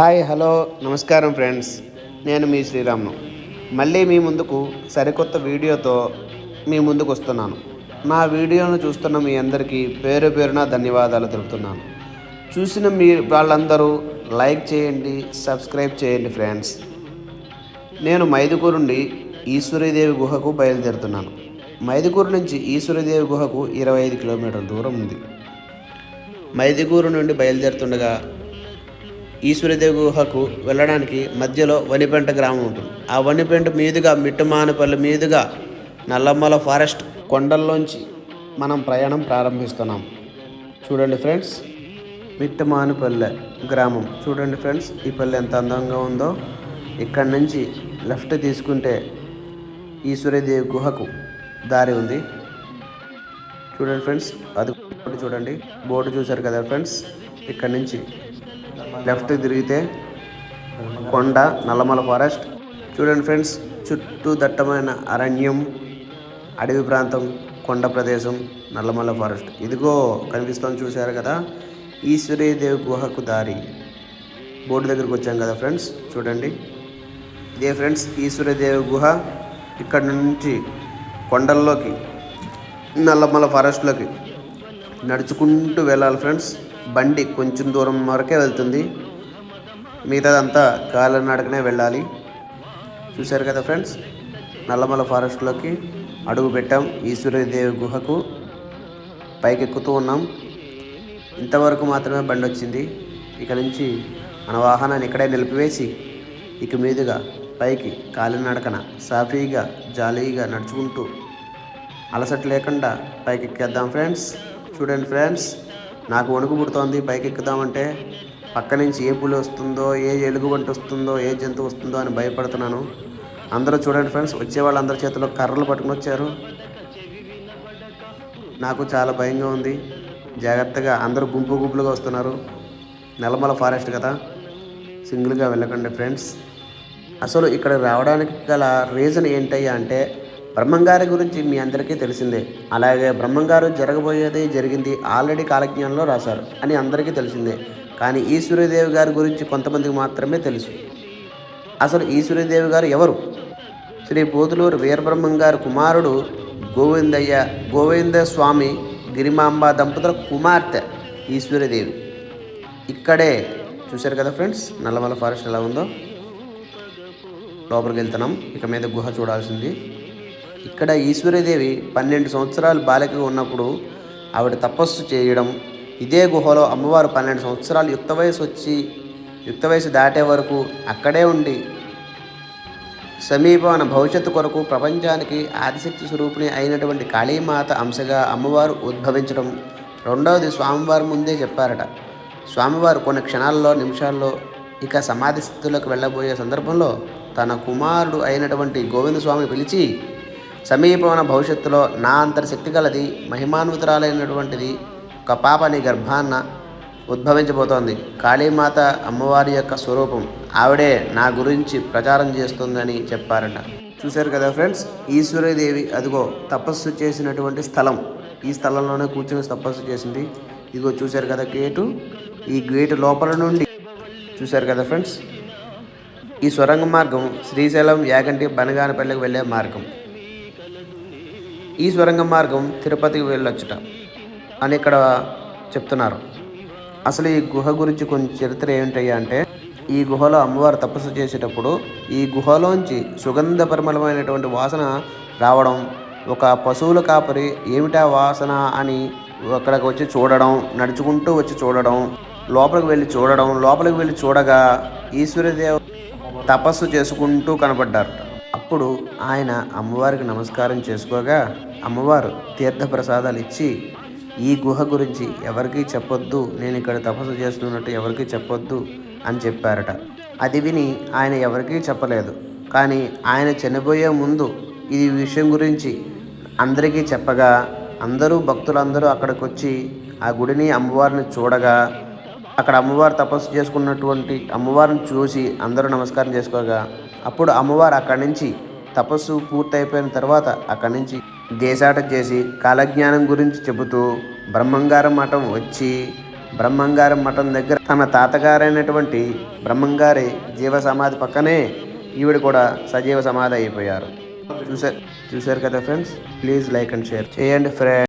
Hi hello నమస్కారం friends. నేను మీ శ్రీరామ్ను. మళ్ళీ మీ ముందుకు సరికొత్త వీడియోతో మీ ముందుకు వస్తున్నాను. నా వీడియోను చూస్తున్న మీ అందరికీ పేరు పేరున ధన్యవాదాలు తెలుపుతున్నాను. చూసిన మీ వాళ్ళందరూ లైక్ చేయండి సబ్స్క్రైబ్ చేయండి ఫ్రెండ్స్. నేను మైదుకూరు నుండి ఈశ్వరీదేవి గుహకు బయలుదేరుతున్నాను. మైదుకూరు నుంచి ఈశ్వరీదేవి గుహకు ఇరవై ఐదు కిలోమీటర్ల దూరం ఉంది. మైదుకూరు నుండి బయలుదేరుతుండగా ఈశ్వరదేవి గుహకు వెళ్ళడానికి మధ్యలో వనిపెంట గ్రామం ఉంటుంది. ఆ వనిపెంట మీదుగా మిట్టమానపల్లి మీదుగా నల్లమ్మల ఫారెస్ట్ కొండల్లోంచి మనం ప్రయాణం ప్రారంభిస్తున్నాం. చూడండి ఫ్రెండ్స్ మిట్టమానుపల్లె గ్రామం. చూడండి ఫ్రెండ్స్ ఈ పల్లె ఎంత అందంగా ఉందో. ఇక్కడ నుంచి లెఫ్ట్ తీసుకుంటే ఈశ్వరదేవి గుహకు దారి ఉంది. చూడండి ఫ్రెండ్స్ అది చూడండి. బోర్డు చూశారు కదా ఫ్రెండ్స్ ఇక్కడ నుంచి లెఫ్ట్ తిరిగితే కొండ నల్లమల ఫారెస్ట్. చూడండి ఫ్రెండ్స్ చుట్టూ దట్టమైన అరణ్యం అడవి ప్రాంతం కొండ ప్రదేశం నల్లమల ఫారెస్ట్. ఇదిగో కనిపిస్తుంది చూశారు కదా ఈశ్వరీదేవి గుహకు దారి. బోర్డు దగ్గరికి వచ్చాం కదా ఫ్రెండ్స్ చూడండి. ఇదే ఫ్రెండ్స్ ఈశ్వరీదేవి గుహ ఇక్కడ నుంచి కొండల్లోకి నల్లమల ఫారెస్ట్లోకి. నడుచుకుంటూ వెళ్ళాలి ఫ్రెండ్స్. బండి కొంచెం దూరం వరకే వెళ్తుంది. మిగతాదంతా కాలినడకనే వెళ్ళాలి. చూశారు కదా ఫ్రెండ్స్? నల్లమల ఫారెస్ట్లోకి అడుగు పెట్టాం ఈశ్వరీదేవి గుహకు. పైకెక్కుతూ ఉన్నాం. ఇంతవరకు మాత్రమే బండి వచ్చింది. ఇక నుంచి మన వాహనాన్ని ఇక్కడే నిలిపివేసి ఇక మీదుగా పైకి కాలినడకన సాఫీగా జాలీగా నడుచుకుంటూ అలసట లేకుండా పైకి ఎక్కేద్దాం ఫ్రెండ్స్. చూడండి ఫ్రెండ్స్. నాకు వణుకు పుడుతోంది. పైకి ఎక్కుదామంటే పక్క నుంచి ఏ పులి వస్తుందో ఏ ఎలుగుబంటి వస్తుందో ఏ జంతువు వస్తుందో అని భయపడుతున్నాను. అందరూ చూడండి ఫ్రెండ్స్. వచ్చే వాళ్ళందరి చేతిలో కర్రలు పట్టుకుని వచ్చారు. నాకు చాలా భయంగా ఉంది. జాగ్రత్తగా అందరూ గుంపు గుంపులుగా వస్తున్నారు. నెలమల ఫారెస్ట్ కదా. సింగిల్గా వెళ్ళకండి ఫ్రెండ్స్. అసలు ఇక్కడ రావడానికి గల రీజన్ ఏంటయ్యా అంటే బ్రహ్మంగారి గురించి మీ అందరికీ తెలిసిందే. అలాగే బ్రహ్మంగారు జరగబోయేది జరిగింది ఆల్రెడీ కాలజ్ఞానంలో రాశారు అని అందరికీ తెలిసిందే. కానీ ఈశ్వరీదేవి గారి గురించి కొంతమందికి మాత్రమే తెలుసు. అసలు ఈశ్వరీదేవి గారు ఎవరు? శ్రీ పోతులూరు వీరబ్రహ్మం గారి కుమారుడు గోవిందయ్య గోవింద స్వామి గిరిమాంబ దంపతుల కుమార్తె ఈశ్వరీదేవి ఇక్కడే చూశారు కదా ఫ్రెండ్స్ నల్లమల ఫారెస్ట్ ఎలా ఉందో? లోపలికి వెళ్తున్నాం. ఇక మీద గుహ చూడాల్సింది. ఇక్కడ ఈశ్వరీదేవి పన్నెండు సంవత్సరాలు బాలికగా ఉన్నప్పుడు ఆవిడ తపస్సు చేయడం ఇదే గుహలో అమ్మవారు పన్నెండు సంవత్సరాలు యుక్త వయసు వచ్చి యుక్త వయసు దాటే వరకు అక్కడే ఉండి సమీపమైన భవిష్యత్తు కొరకు ప్రపంచానికి ఆదిశక్తి స్వరూపిణి అయినటువంటి కాళీమాత అంశగా అమ్మవారు ఉద్భవించడం రెండవది స్వామివారి ముందే చెప్పారట. స్వామివారు కొన్ని క్షణాల్లో నిమిషాల్లో ఇక సమాధి స్థితిలోకి వెళ్ళబోయే సందర్భంలో తన కుమారుడు అయినటువంటి గోవింద స్వామి పిలిచి సమీపమైన భవిష్యత్తులో నా అంతర్శక్తి గలది మహిమాన్వితురాలైనటువంటిది ఒక పాప నీ గర్భాన్న ఉద్భవించబోతోంది. కాళీమాత అమ్మవారి యొక్క స్వరూపం ఆవిడే నా గురించి ప్రచారం చేస్తుందని చెప్పారట. చూశారు కదా ఫ్రెండ్స్ ఈశ్వరీదేవి అదిగో తపస్సు చేసినటువంటి స్థలం. ఈ స్థలంలోనే కూర్చొని తపస్సు చేసింది. ఇదిగో చూశారు కదా గేటు. ఈ గేటు లోపల నుండి చూశారు కదా ఫ్రెండ్స్ ఈ సొరంగ మార్గం శ్రీశైలం యాగంటి బనగానపల్లికి వెళ్ళే మార్గం. ఈ స్వరంగ మార్గం తిరుపతికి వెళ్ళొచ్చుట అని ఇక్కడ చెప్తున్నారు. అసలు ఈ గుహ గురించి కొంచెం చరిత్ర ఏమిటయ్యా అంటే ఈ గుహలో అమ్మవారు తపస్సు చేసేటప్పుడు ఈ గుహలోంచి సుగంధ పరిమళమైనటువంటి వాసన రావడం ఒక పశువుల కాపరి ఏమిటా వాసన అని అక్కడికి వచ్చి చూడడం నడుచుకుంటూ వచ్చి చూడడం లోపలికి వెళ్ళి చూడడం లోపలికి వెళ్ళి చూడగా ఈశ్వరదేవ తపస్సు చేసుకుంటూ కనపడ్డారు అప్పుడు ఆయన అమ్మవారికి నమస్కారం చేసుకోగా అమ్మవారు తీర్థ ప్రసాదాలు ఇచ్చి ఈ గుహ గురించి ఎవరికీ చెప్పొద్దు నేను ఇక్కడ తపస్సు చేస్తున్నట్టు ఎవరికీ చెప్పొద్దు అని చెప్పారట. అది విని ఆయన ఎవరికీ చెప్పలేదు. కానీ ఆయన చనిపోయే ముందు ఈ విషయం గురించి అందరికీ చెప్పగా అందరూ భక్తులందరూ అక్కడికి వచ్చి ఆ గుడిని అమ్మవారిని చూడగా అక్కడ అమ్మవారు తపస్సు చేసుకున్నటువంటి అమ్మవారిని చూసి అందరూ నమస్కారం చేసుకోగా అప్పుడు అమ్మవారు అక్కడి నుంచి తపస్సు పూర్తయిపోయిన తర్వాత అక్కడి నుంచి దేశాటం చేసి కాలజ్ఞానం గురించి చెబుతూ బ్రహ్మంగారం మఠం వచ్చి బ్రహ్మంగారం మఠం దగ్గర తన తాతగారైనటువంటి బ్రహ్మంగారి జీవ సమాధి పక్కనే ఈవిడ కూడా సజీవ సమాధి అయిపోయారు. చూసారు చూసారు కదా friends? Please like and share చేయండి ఫ్రెండ్స్.